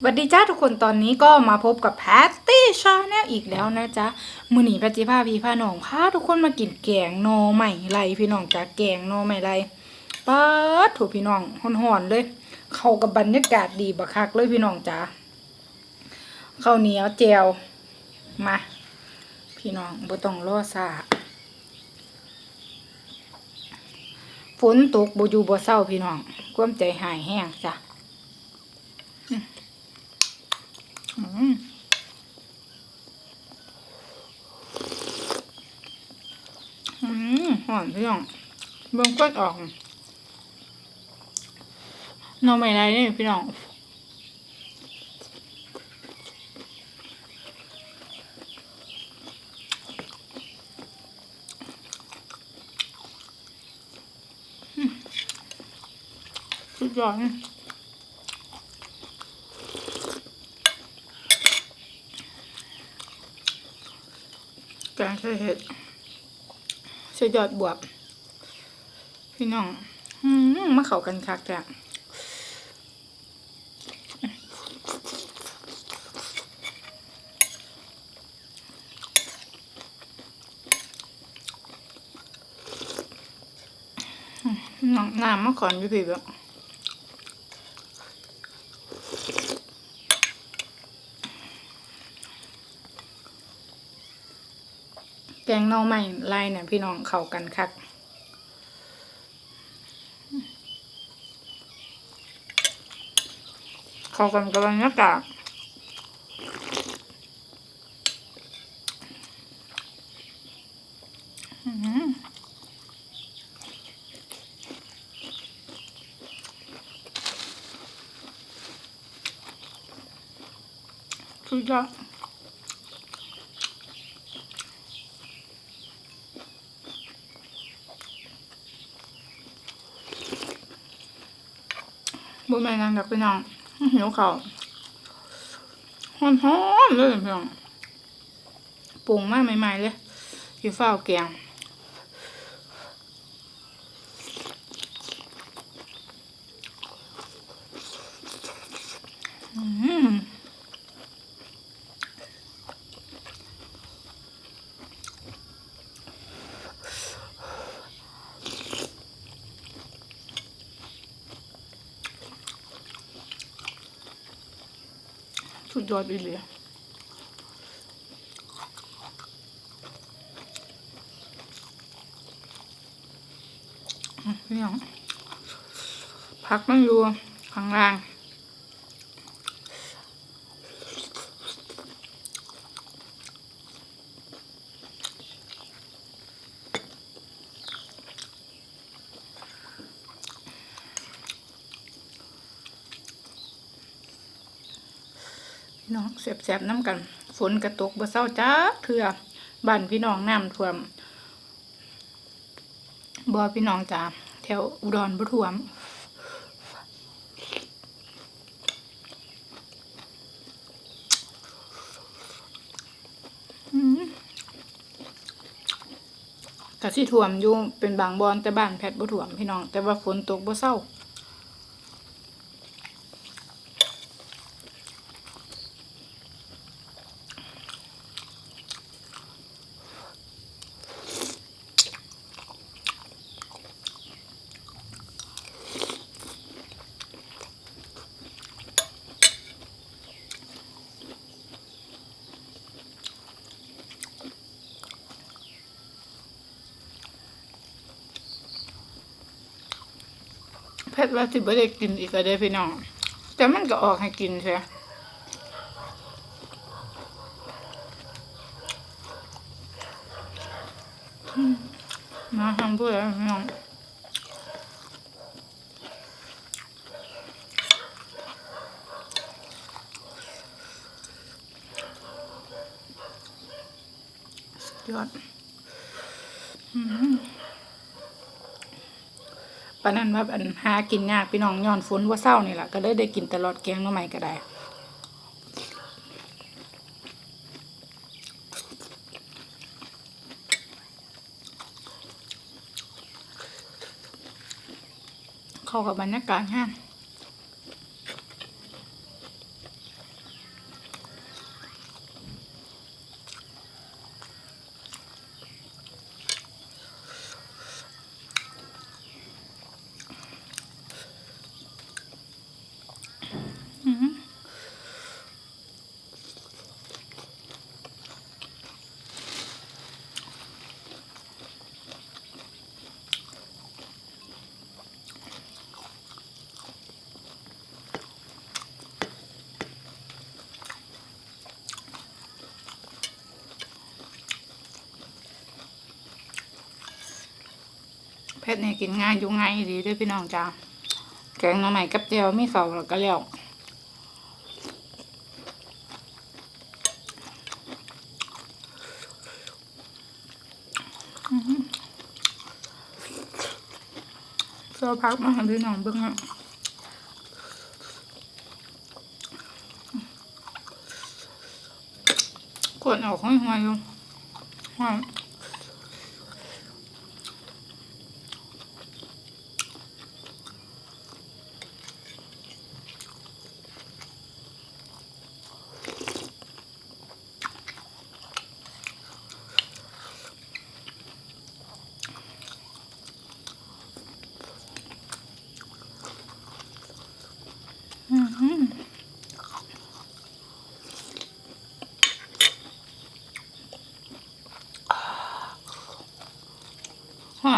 สวัสดีจ้าทุกคนตอนนี้ก็มาพบกับแพตตี้ชาแนลอีกแล้วนะจ๊ะมือหนีแพตตี้พาพี่พาน้องพาทุกคนมากินแกงนอใหม่ไรพี่น้องจ้าแกงนอใหม่ไรป๊ดถูกพี่น้องห่อนๆเลย เข้ากับบรรยากาศดีบักคักเลยพี่น้องจ้าข้าวเหนียวแจวมา พี่น้องบ่ต้องรอซาฝนตกบ่อยู่บ่เศร้าพี่น้องความใจหายแห้งจ้ะ อืมอืมหอมพี่น้องเบิ่งก้นออกน้องไม่ไรนี่ยพี่น้องสุดยอดเลย แกงใส่เห็ดใส่ยอดบวบ พี่น้องอืมมาเข้ากันคักจ้ะน้องน้ำมาขอนอยู่พี่แบบ แกงหน่อไม้ลายเนี่ยพี่น้องเข้ากันคักเข้ากันกับบรรยากาศอือหือสุดยอด บ่แม่นหยังดอกพี่น้องหิวข้าวหอมๆเลยพี่น้องปรุงมาใหม่ๆเลยอยู่ฝ้าแกงอืม สุดยอดอีเลยเนี่ยพักมันอยู่ข้างล่าง พี่น้องแสบๆน้ำกัน ฝนกระตกบ่เศร้าจ้าเถื่อบ้านพี่น้องน้ำท่วมบ่พี่น้องจ้าแถวอุดรบ่ท่วมกะสิท่วมอยู่เป็นบางบอนแต่บ้านแพทบ่ท่วมพี่น้อง แต่ว่าฝนตกบ่เศร้า เพชรว่าสิบ่ได้กินอีกก็ได้พี่น้อง แต่มันก็ออกให้กินใช่มาทำเพื่อพี่น้องสุดยอด อืมานนั้นว่าอันหากินยากพี่น้องย้อนฝนว่าเศร้านี่แหละก็เลยได้กินตลอดแกงน้อใหม่ก็ได้เข้ากับบรรยากาศงาน ชรนี่กินง่ายอยู่ง่ายดีด้วยพี่น้องจ้าแกงหน่อไม้กับเจียวมีเขาแล้วก็แล้วอื้อหือเสื้อพักมาให้พี่น้องเบิ่งอะกดออกให้หัวอยู่หัวอือหือหัว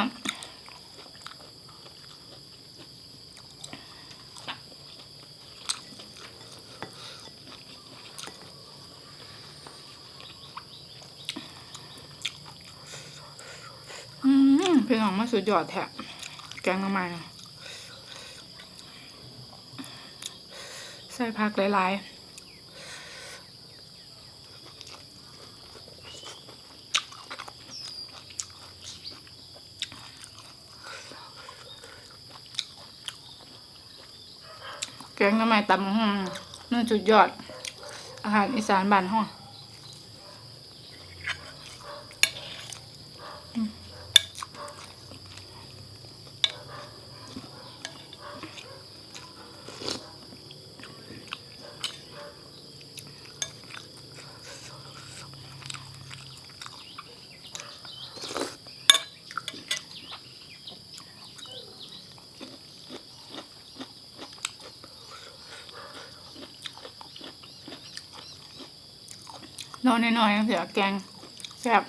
อืม พี่น้องมาสุดยอดแท้แกงละไม้น่ะใส่ผักหลายๆ แกงน้ำไม้ตำห้องนั่นจุดยอด อาหารอีสานบ้านห้อง นอนน้อยๆเสียแกงแซ่บ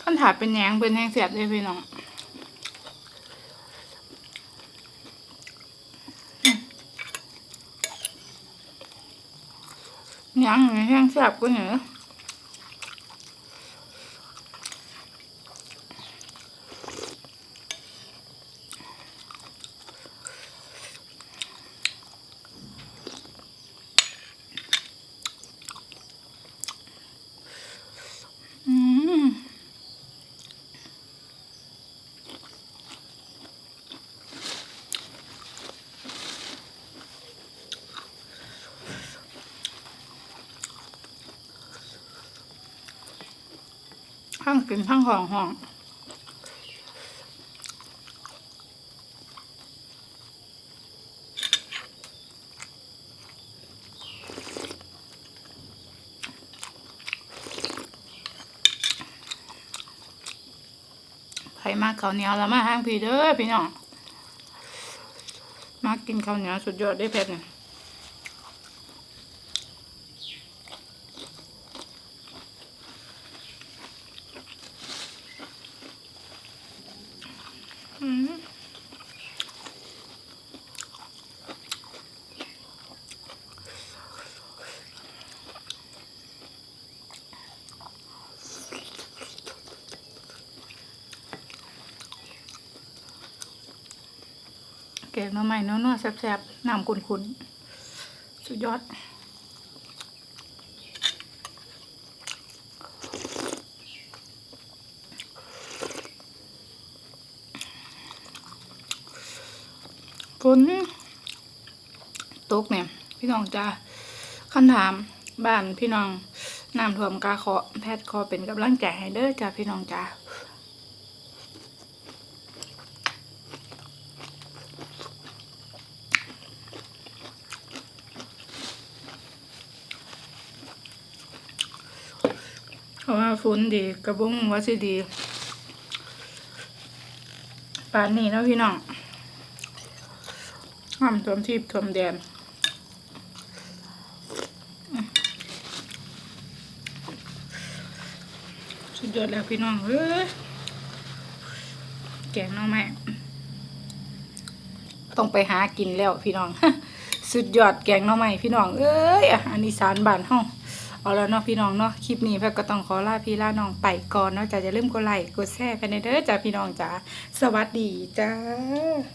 ขั้นถาดเป็นแหนงเป็นแห้งเสียบเลยพี่น้องแหนงแห้งเสียบก็เหนือม ทั้งกินทั้งห้องห้องใครมาข้าวเหนียวแล้วมาห้างพี่เด้อพี่น้อง มากินข้าวเหนียวสุดยอดได้เพชรเนี่ยอืม แกงหน่อไม้นัวๆแซ่บๆน้ำขุ่นๆ สุดยอดฝนตกเนี่ย พี่น้องจ้าคันถามบ้านพี่น้องน้ำท่วมกาขอแพทย์ขอเป็นกำลังใจให้เด้อจ้าพี่น้องจ้า เพราะว่าฝนดีกระบุ้งว่าสิดีป่านนี้นะพี่น้องห้ามทวมทิพย์ท่วมแดนสุดยอดแล้วพี่น้องเอ้ยแกงน่อไม้ต้องไปหากินแล้วพี่น้อง สุดยอดแกงน่อไม้พี่น้อง เอ้ยอาหารอีสานบ้านเฮา เอาแล้วเนาะพี่น้องเนาะคลิปนี้แพทย์ก็ต้องขอลาพี่ลาน้องไปก่อนเนาะจ้ะอย่าลืมกดไลค์กดแชร์กันเด้อจ้ะพี่น้องจ้าสวัสดีจ้า